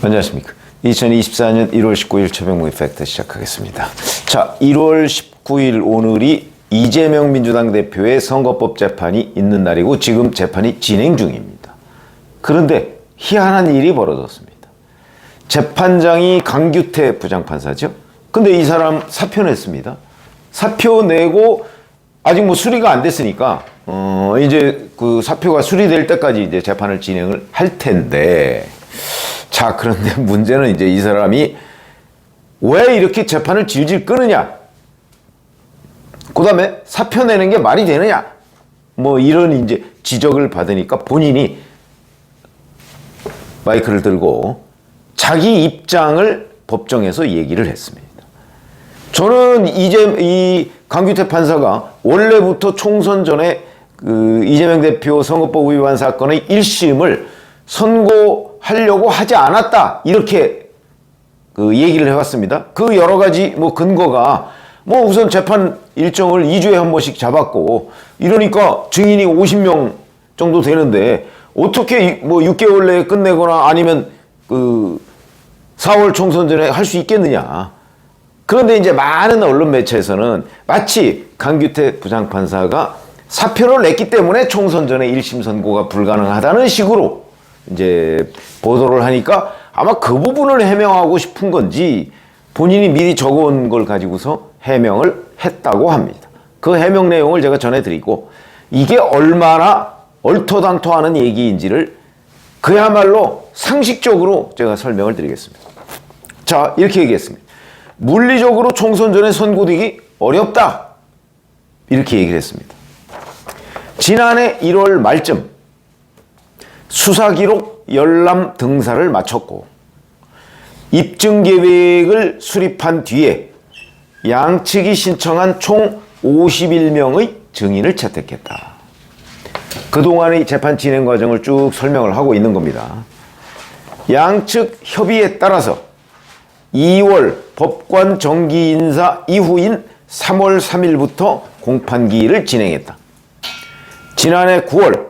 안녕하십니까. 2024년 1월 19일 최병무 이펙트 시작하겠습니다. 자, 1월 19일 오늘이 이재명 민주당 대표의 선거법 재판이 있는 날이고 지금 재판이 진행 중입니다. 그런데 희한한 일이 벌어졌습니다. 재판장이 강규태 부장판사죠. 근데 이 사람 사표 냈습니다. 사표 내고 아직 뭐 수리가 안 됐으니까 어 이제 그 사표가 수리될 때까지 이제 재판을 진행을 할 텐데 자 그런데 문제는 이제 이 사람이 왜 이렇게 재판을 질질 끄느냐 그 다음에 사표 내는 게 말이 되느냐 뭐 이런 이제 지적을 받으니까 본인이 마이크를 들고 자기 입장을 법정에서 얘기를 했습니다. 저는 이제 이 강규태 판사가 원래부터 총선 전에 그 이재명 대표 선거법 위반 사건의 1심을 선고 하려고 하지 않았다 이렇게 그 얘기를 해왔습니다. 그 여러 가지 뭐 근거가 뭐 우선 재판 일정을 2주에 한 번씩 잡았고 이러니까 증인이 50명 정도 되는데 어떻게 뭐 6개월 내에 끝내거나 아니면 그 4월 총선 전에 할 수 있겠느냐. 그런데 이제 많은 언론 매체에서는 마치 강규태 부장판사가 사표를 냈기 때문에 총선 전에 1심 선고가 불가능하다는 식으로 이제 보도를 하니까 아마 그 부분을 해명하고 싶은 건지 본인이 미리 적어온 걸 가지고서 해명을 했다고 합니다. 그 해명 내용을 제가 전해드리고 이게 얼마나 얼토당토하는 얘기인지를 그야말로 상식적으로 제가 설명을 드리겠습니다. 자, 이렇게 얘기했습니다. 물리적으로 총선 전에 선고되기 어렵다. 이렇게 얘기를 했습니다. 지난해 1월 말쯤 수사 기록 열람 등사를 마쳤고 입증 계획을 수립한 뒤에 양측이 신청한 총 51명의 증인을 채택했다. 그동안의 재판 진행 과정을 쭉 설명을 하고 있는 겁니다. 양측 협의에 따라서 2월 법관 정기 인사 이후인 3월 3일부터 공판기일을 진행했다. 지난해 9월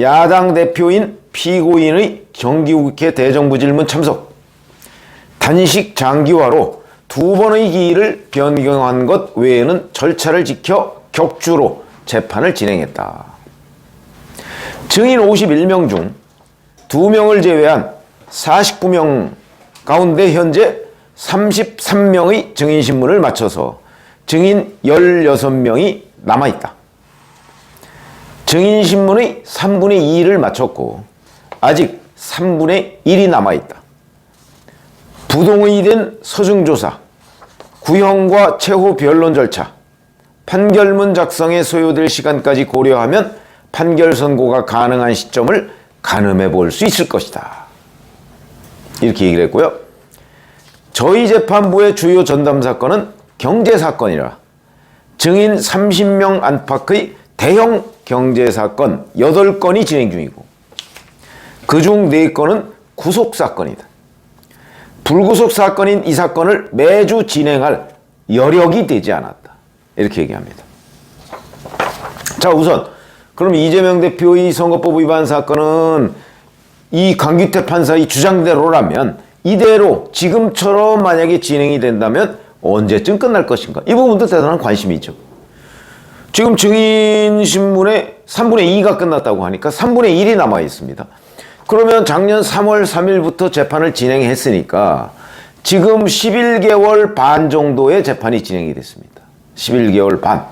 야당 대표인 피고인의 정기국회 대정부 질문 참석, 단식 장기화로 두 번의 기일을 변경한 것 외에는 절차를 지켜 격주로 재판을 진행했다. 증인 51명 중 2명을 제외한 49명 가운데 현재 33명의 증인 신문을 마쳐서 증인 16명이 남아있다. 증인 신문의 3분의 2를 마쳤고 아직 3분의 1이 남아있다. 부동의 된 서중조사, 구형과 최후 변론 절차, 판결문 작성에 소요될 시간까지 고려하면 판결 선고가 가능한 시점을 가늠해 볼 수 있을 것이다. 이렇게 얘기를 했고요. 저희 재판부의 주요 전담 사건은 경제 사건이라 증인 30명 안팎의 대형 경제 사건 8건이 진행 중이고 그중 4건은 구속 사건이다. 불구속 사건인 이 사건을 매주 진행할 여력이 되지 않았다. 이렇게 얘기합니다. 자, 우선 그럼 이재명 대표의 선거법 위반 사건은 이 강규태 판사의 주장대로라면 이대로 지금처럼 만약에 진행이 된다면 언제쯤 끝날 것인가? 이 부분도 대단한 관심이 있죠. 지금 증인 신문에 3분의 2가 끝났다고 하니까 3분의 1이 남아 있습니다. 그러면 작년 3월 3일부터 재판을 진행했으니까 지금 11개월 반 정도의 재판이 진행이 됐습니다. 11개월 반.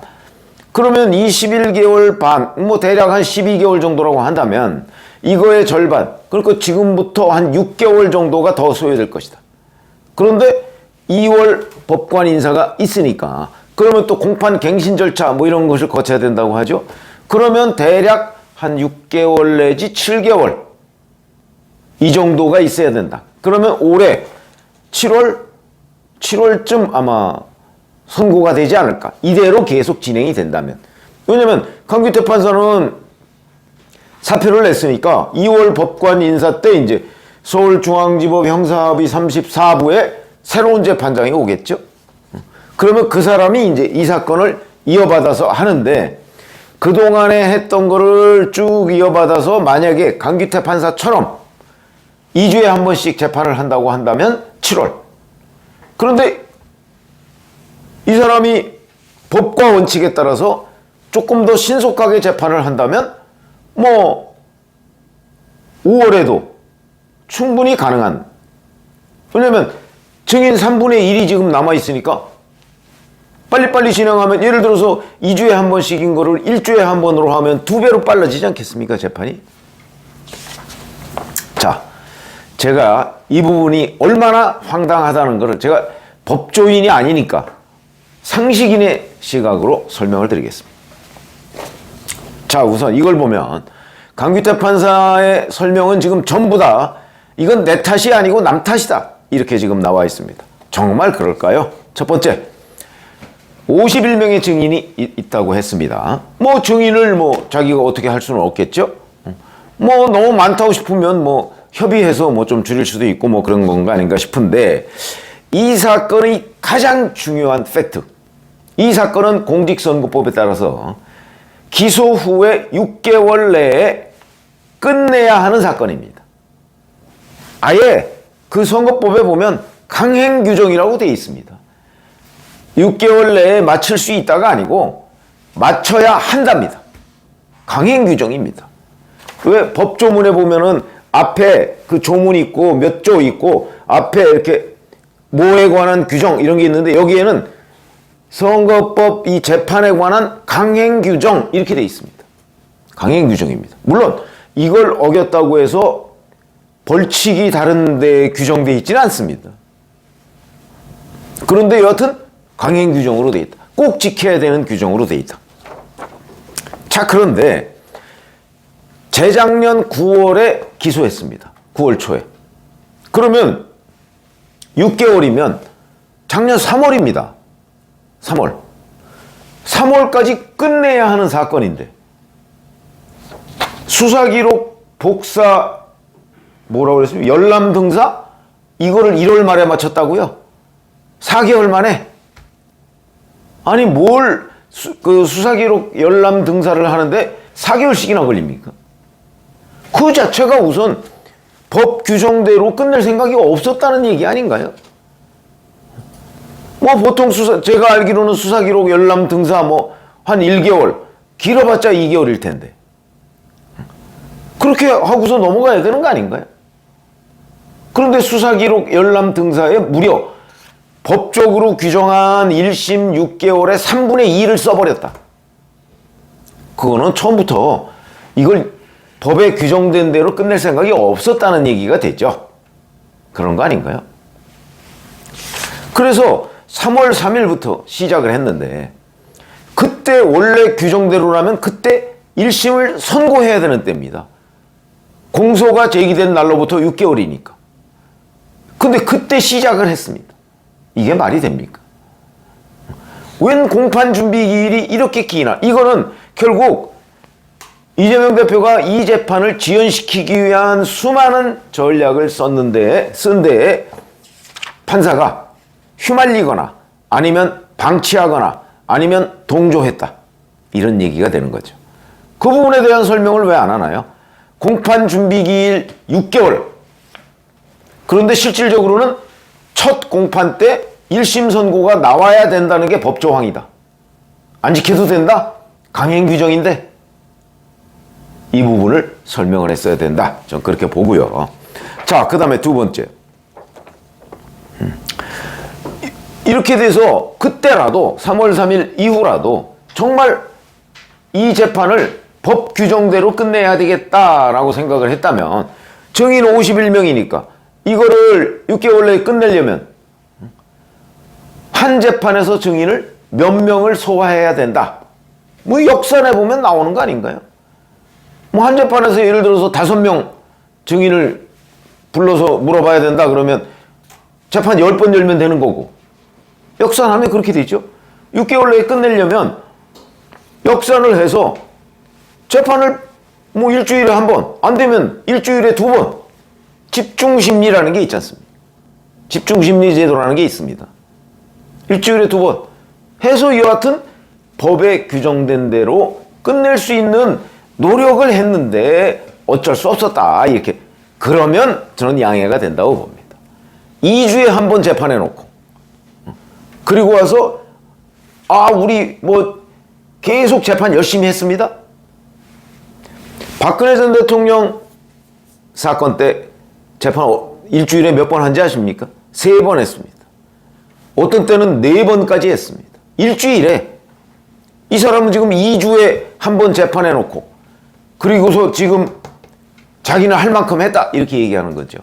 그러면 이 11개월 반, 뭐 대략 한 12개월 정도라고 한다면 이거의 절반, 그러니까 지금부터 한 6개월 정도가 더 소요될 것이다. 그런데 2월 법관 인사가 있으니까 그러면 또 공판 갱신 절차 뭐 이런 것을 거쳐야 된다고 하죠. 그러면 대략 한 6개월 내지 7개월 이 정도가 있어야 된다. 그러면 올해 7월 7월쯤 아마 선고가 되지 않을까. 이대로 계속 진행이 된다면. 왜냐면 강규태 판사는 사표를 냈으니까 2월 법관 인사 때 이제 서울중앙지법 형사합의 34부에 새로운 재판장이 오겠죠. 그러면 그 사람이 이제 이 사건을 이어받아서 하는데 그동안에 했던 거를 쭉 이어받아서 만약에 강기태 판사처럼 2주에 한 번씩 재판을 한다고 한다면 7월. 그런데 이 사람이 법과 원칙에 따라서 조금 더 신속하게 재판을 한다면 뭐 5월에도 충분히 가능한 왜냐면 증인 3분의 1이 지금 남아 있으니까 빨리빨리 진행하면 예를 들어서 2주에 한 번씩인 거를 1주에 한 번으로 하면 두 배로 빨라지지 않겠습니까 재판이? 자, 제가 이 부분이 얼마나 황당하다는 것을 제가 법조인이 아니니까 상식인의 시각으로 설명을 드리겠습니다. 자, 우선 이걸 보면 강규태 판사의 설명은 지금 전부 다 이건 내 탓이 아니고 남 탓이다. 이렇게 지금 나와 있습니다. 정말 그럴까요? 첫 번째, 51명의 증인이 이- 있다고 했습니다. 뭐 증인을 뭐 자기가 어떻게 할 수는 없겠죠? 뭐 너무 많다고 싶으면 뭐 협의해서 뭐 좀 줄일 수도 있고 뭐 그런 건가 아닌가 싶은데 이 사건의 가장 중요한 팩트. 이 사건은 공직선거법에 따라서 기소 후에 6개월 내에 끝내야 하는 사건입니다. 아예 그 선거법에 보면 강행 규정이라고 되어 있습니다. 6개월 내에 맞출 수 있다가 아니고 맞춰야 한답니다. 강행 규정입니다. 왜 법조문에 보면은 앞에 그 조문 있고 몇 조 있고 앞에 이렇게 뭐에 관한 규정 이런 게 있는데 여기에는 선거법 이 재판에 관한 강행 규정 이렇게 돼 있습니다. 강행 규정입니다. 물론 이걸 어겼다고 해서 벌칙이 다른 데 규정돼 있지는 않습니다. 그런데 여하튼 강행 규정으로 돼 있다. 꼭 지켜야 되는 규정으로 돼 있다. 자, 그런데 재작년 9월에 기소했습니다. 9월 초에. 그러면 6개월이면 작년 3월입니다. 3월. 3월까지 끝내야 하는 사건인데 수사기록 복사 뭐라고 그랬습니까? 열람 등사 이거를 1월 말에 마쳤다고요? 4개월 만에 아니 뭘그 수사기록 열람 등사를 하는데 4개월씩이나 걸립니까? 그 자체가 우선 법 규정대로 끝낼 생각이 없었다는 얘기 아닌가요? 뭐 보통 수사 제가 알기로는 수사기록 열람 등사 뭐 한 1개월 길어봤자 2개월일 텐데 그렇게 하고서 넘어가야 되는 거 아닌가요? 그런데 수사기록 열람 등사에 무려 법적으로 규정한 1심 6개월에 3분의 2를 써버렸다. 그거는 처음부터 이걸 법에 규정된 대로 끝낼 생각이 없었다는 얘기가 되죠. 그런 거 아닌가요? 그래서 3월 3일부터 시작을 했는데 그때 원래 규정대로라면 그때 1심을 선고해야 되는 때입니다. 공소가 제기된 날로부터 6개월이니까. 근데 그때 시작을 했습니다. 이게 말이 됩니까? 웬 공판 준비 기일이 이렇게 기나? 이거는 결국 이재명 대표가 이 재판을 지연시키기 위한 수많은 전략을 썼는데 쓴데 판사가 휘말리거나 아니면 방치하거나 아니면 동조했다. 이런 얘기가 되는 거죠. 그 부분에 대한 설명을 왜 안 하나요? 공판 준비 기일 6개월. 그런데 실질적으로는 첫 공판 때 1심 선고가 나와야 된다는 게 법조항이다. 안 지켜도 된다? 강행 규정인데 이 부분을 설명을 했어야 된다. 전 그렇게 보고요. 자, 그 다음에 두 번째. 음. 이- 이렇게 돼서 그때라도 3월 3일 이후라도 정말 이 재판을 법 규정대로 끝내야 되겠다라고 생각을 했다면 증인 51명이니까 이거를 6개월 내에 끝내려면 한 재판에서 증인을 몇 명을 소화해야 된다. 뭐 역산해 보면 나오는 거 아닌가요? 뭐 한 재판에서 예를 들어서 다섯 명 증인을 불러서 물어봐야 된다 그러면 재판 10번 열면 되는 거고 역산하면 그렇게 되죠. 6개월 내에 끝내려면 역산을 해서 재판을 뭐 일주일에 한 번, 안 되면 일주일에 두 번, 집중심리라는 게 있지 않습니까? 집중심리 제도라는 게 있습니다. 일주일에 두 번 해서 여하튼 법에 규정된 대로 끝낼 수 있는 노력을 했는데 어쩔 수 없었다. 이렇게 그러면 저는 양해가 된다고 봅니다. 2주에 한 번 재판해 놓고 그리고 와서 아 우리 뭐 계속 재판 열심히 했습니다. 박근혜 전 대통령 사건 때 재판 어- 일주일에 몇 번 한지 아십니까? 세 번 했습니다. 어떤 때는 네 번까지 했습니다. 일주일에 이 사람은 지금 2주에 한 번 재판해 놓고 그리고서 지금 자기는 할 만큼 했다 이렇게 얘기하는 거죠.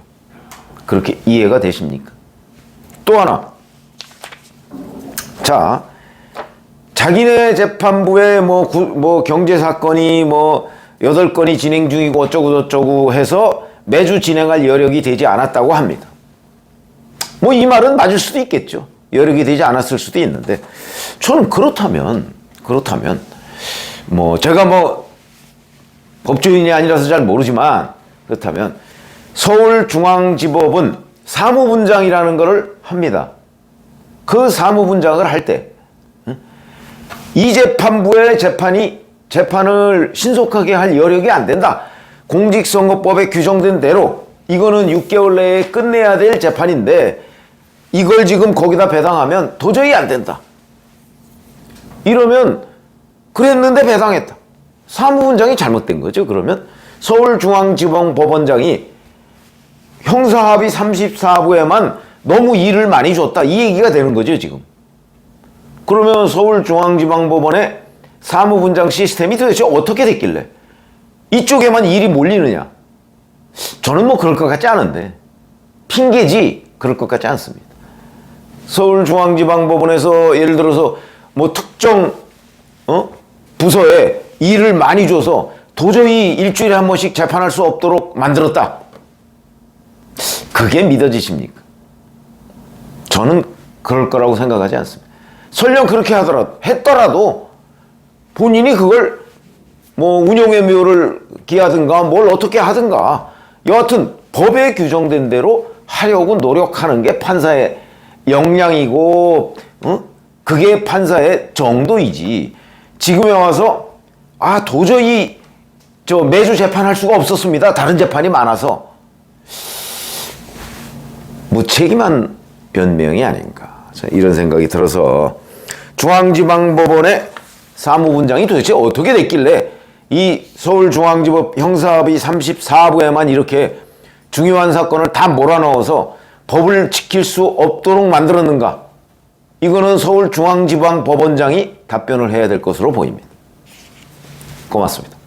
그렇게 이해가 되십니까? 또 하나 자 자기네 재판부에 뭐, 구- 뭐 경제 사건이 뭐 여덟 건이 진행 중이고 어쩌고 저쩌고 해서 매주 진행할 여력이 되지 않았다고 합니다. 뭐 이 말은 맞을 수도 있겠죠. 여력이 되지 않았을 수도 있는데 저는 그렇다면 그렇다면 뭐 제가 뭐 법조인이 아니라서 잘 모르지만 그렇다면 서울중앙지법은 사무분장이라는 것을 합니다. 그 사무분장을 할 때 이 재판부의 재판이 재판을 신속하게 할 여력이 안 된다. 공직선거법에 규정된 대로 이거는 6개월 내에 끝내야 될 재판인데 이걸 지금 거기다 배당하면 도저히 안 된다. 이러면 그랬는데 배당했다. 사무분장이 잘못된 거죠. 그러면 서울중앙지방법원장이 형사합의 34부에만 너무 일을 많이 줬다. 이 얘기가 되는 거죠, 지금. 그러면 서울중앙지방법원의 사무분장 시스템이 도대체 어떻게 됐길래 이쪽에만 일이 몰리느냐? 저는 뭐 그럴 것 같지 않은데 핑계지 그럴 것 같지 않습니다. 서울중앙지방법원에서 예를 들어서 뭐 특정 어? 부서에 일을 많이 줘서 도저히 일주일에 한 번씩 재판할 수 없도록 만들었다. 그게 믿어지십니까? 저는 그럴 거라고 생각하지 않습니다. 설령 그렇게 하더라도 했더라도 본인이 그걸 뭐 운용의 묘를 기하든가 뭘 어떻게 하든가. 여하튼 법에 규정된 대로 하려고 노력하는 게 판사의 역량이고 어? 그게 판사의 정도이지. 지금에 와서 아 도저히 저 매주 재판할 수가 없었습니다. 다른 재판이 많아서. 무책임한 변명이 아닌가. 이런 생각이 들어서 중앙지방법원의 사무분장이 도대체 어떻게 됐길래 이 서울중앙지법 형사합의 34부에만 이렇게 중요한 사건을 다 몰아넣어서 법을 지킬 수 없도록 만들었는가? 이거는 서울중앙지방법원장이 답변을 해야 될 것으로 보입니다. 고맙습니다.